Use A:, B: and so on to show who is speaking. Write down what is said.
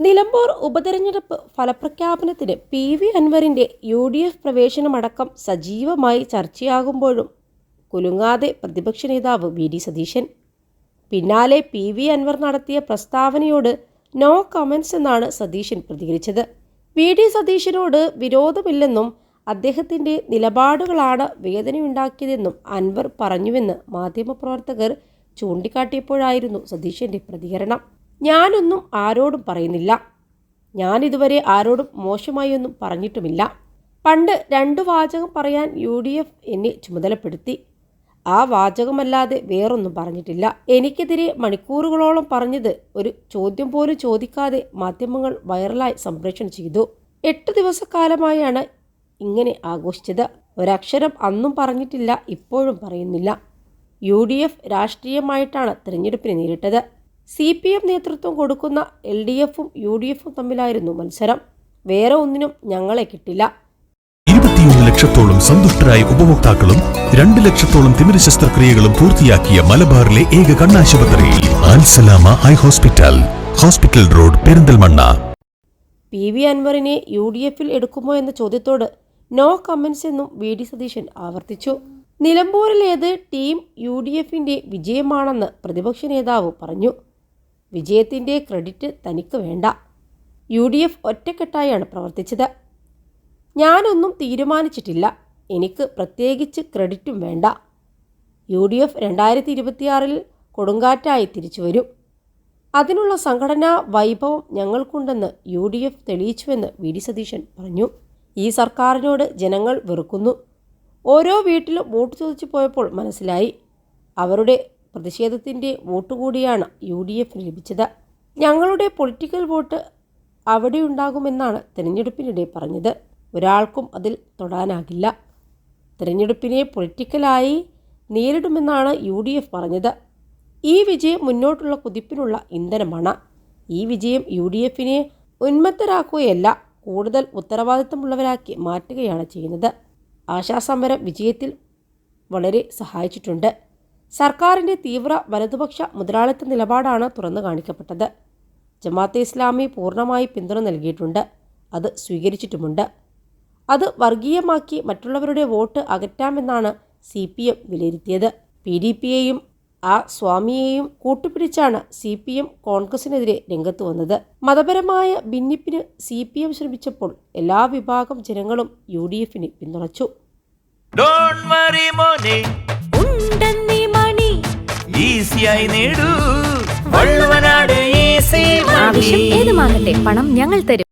A: നിലമ്പൂർ ഉപതെരഞ്ഞെടുപ്പ് ഫലപ്രഖ്യാപനത്തിന് P V അൻവറിന്റെ യു ഡി എഫ് പ്രവേശനമടക്കം സജീവമായി ചർച്ചയാകുമ്പോഴും കുലുങ്ങാതെ പ്രതിപക്ഷ നേതാവ് വി ഡി സതീശൻ. പിന്നാലെ പി വി അൻവർ നടത്തിയ പ്രസ്താവനയോട് നോ കമൻസ് എന്നാണ് സതീശൻ പ്രതികരിച്ചത്. വി ഡി സതീശനോട് വിരോധമില്ലെന്നും അദ്ദേഹത്തിന്റെ നിലപാടുകളാണ് വേദനയുണ്ടാക്കിയതെന്നും അൻവർ പറഞ്ഞുവെന്ന് മാധ്യമപ്രവർത്തകർ ചൂണ്ടിക്കാട്ടിയപ്പോഴായിരുന്നു സതീശന്റെ പ്രതികരണം. ഞാനൊന്നും ആരോടും പറയുന്നില്ല. ഞാനിതുവരെ ആരോടും മോശമായൊന്നും പറഞ്ഞിട്ടുമില്ല. പണ്ട് രണ്ട് വാചകം പറയാൻ യു ഡി എഫ് എന്നെ ചുമതലപ്പെടുത്തി. ആ വാചകമല്ലാതെ വേറൊന്നും പറഞ്ഞിട്ടില്ല. എനിക്കെതിരെ മണിക്കൂറുകളോളം പറഞ്ഞത് ഒരു ചോദ്യം പോലും ചോദിക്കാതെ മാധ്യമങ്ങൾ വൈറലായി സംപ്രേഷണം ചെയ്തു. എട്ട് ദിവസക്കാലമായാണ് ഇങ്ങനെ ആഘോഷിച്ചത്. ഒരക്ഷരം അന്നും പറഞ്ഞിട്ടില്ല ഇപ്പോഴും പറയുന്നില്ല. യു ഡി എഫ് രാഷ്ട്രീയമായിട്ടാണ് തിരഞ്ഞെടുപ്പിനെ നേരിട്ടത്. സി പി എം നേതൃത്വം കൊടുക്കുന്ന എൽ ഡി എഫും യു ഡി എഫും തമ്മിലായിരുന്നു മത്സരം. വേറെ ഒന്നിനും ഞങ്ങളെ കിട്ടില്ല.
B: ഇരുപത്തിയൊന്ന് ലക്ഷത്തോളം സന്തുഷ്ടരായ ഉപഭോക്താക്കളും രണ്ട് ലക്ഷത്തോളം തിമിര ശസ്ത്രക്രിയകളും പൂർത്തിയാക്കിയ മലബാറിലെ ഏക കണ്ണാശുപത്രി Alsalama high hospital hospital road Perinthalmanna.
A: P V അൻവറിനെ യു ഡി എഫിൽ എടുക്കുമോ എന്ന ചോദ്യത്തോട് നോ കമന്റ്സ് എന്നും വി ഡി സതീശൻ ആവർത്തിച്ചു. നിലമ്പൂരിലേത് ടീം യു ഡി എഫിന്റെ വിജയമാണെന്ന് പ്രതിപക്ഷ നേതാവ് പറഞ്ഞു. വിജയത്തിന്റെ ക്രെഡിറ്റ് തനിക്ക് വേണ്ട. യു ഡി എഫ് ഒറ്റക്കെട്ടായാണ് പ്രവർത്തിച്ചത്. ഞാനൊന്നും തീരുമാനിച്ചിട്ടില്ല. എനിക്ക് പ്രത്യേകിച്ച് ക്രെഡിറ്റും വേണ്ട. യു ഡി എഫ് രണ്ടായിരത്തി ഇരുപത്തിയാറിൽ കൊടുങ്കാറ്റായി തിരിച്ചു വരും. അതിനുള്ള സംഘടനാ വൈഭവം ഞങ്ങൾക്കുണ്ടെന്ന് യു ഡി എഫ് തെളിയിച്ചുവെന്ന് വി ഡി സതീശൻ പറഞ്ഞു. ഈ സർക്കാരിനോട് ജനങ്ങൾ വെറുക്കുന്നു. ഓരോ വീട്ടിലും വോട്ട് ചോദിച്ചു പോയപ്പോൾ മനസ്സിലായി. അവരുടെ പ്രതിഷേധത്തിന്റെ വോട്ട് കൂടിയാണ് യു ഡി എഫിന് ലഭിച്ചത്. ഞങ്ങളുടെ പൊളിറ്റിക്കൽ വോട്ട് അവിടെ ഉണ്ടാകുമെന്നാണ് തിരഞ്ഞെടുപ്പിനിടെ പറഞ്ഞത്. ഒരാൾക്കും അതിൽ തൊടാനാകില്ല. തിരഞ്ഞെടുപ്പിനെ പൊളിറ്റിക്കലായി നേരിടുമെന്നാണ് യു ഡി എഫ് പറഞ്ഞത്. ഈ വിജയം മുന്നോട്ടുള്ള കുതിപ്പിനുള്ള ഇന്ധനമാണ്. ഈ വിജയം യു ഡി എഫിനെ ഉന്മത്തരാക്കുകയല്ല കൂടുതൽ ഉത്തരവാദിത്തമുള്ളവരാക്കി മാറ്റുകയാണ് ചെയ്യുന്നത്. ആശാസമരം വിജയത്തിൽ വളരെ സഹായിച്ചിട്ടുണ്ട്. സർക്കാരിന്റെ തീവ്ര വലതുപക്ഷ മുതലാളിത്ത നിലപാടാണ് തുറന്നു കാണിക്കപ്പെട്ടത്. ജമാഅത്തെ ഇസ്ലാമി പൂർണമായി പിന്തുണ നൽകിയിട്ടുണ്ട്. അത് സ്വീകരിച്ചിട്ടുമുണ്ട്. അത് വർഗീയമാക്കി മറ്റുള്ളവരുടെ വോട്ട് അകറ്റാമെന്നാണ് സി പി എം വിലയിരുത്തിയത്. പി ഡി പിയെയും ആ സ്വാമിയെയും കൂട്ടുപിടിച്ചാണ് സി പി എം കോൺഗ്രസിനെതിരെ രംഗത്ത് വന്നത്. മതപരമായ ഭിന്നിപ്പിന് സി പി എം ശ്രമിച്ചപ്പോൾ എല്ലാ വിഭാഗം ജനങ്ങളും യു ഡി എഫിന് പിന്തുണച്ചു.
C: ഈസിയായി നേടൂ.
D: ആവശ്യം ഏതുമാകട്ടെ പണം ഞങ്ങൾ തരും.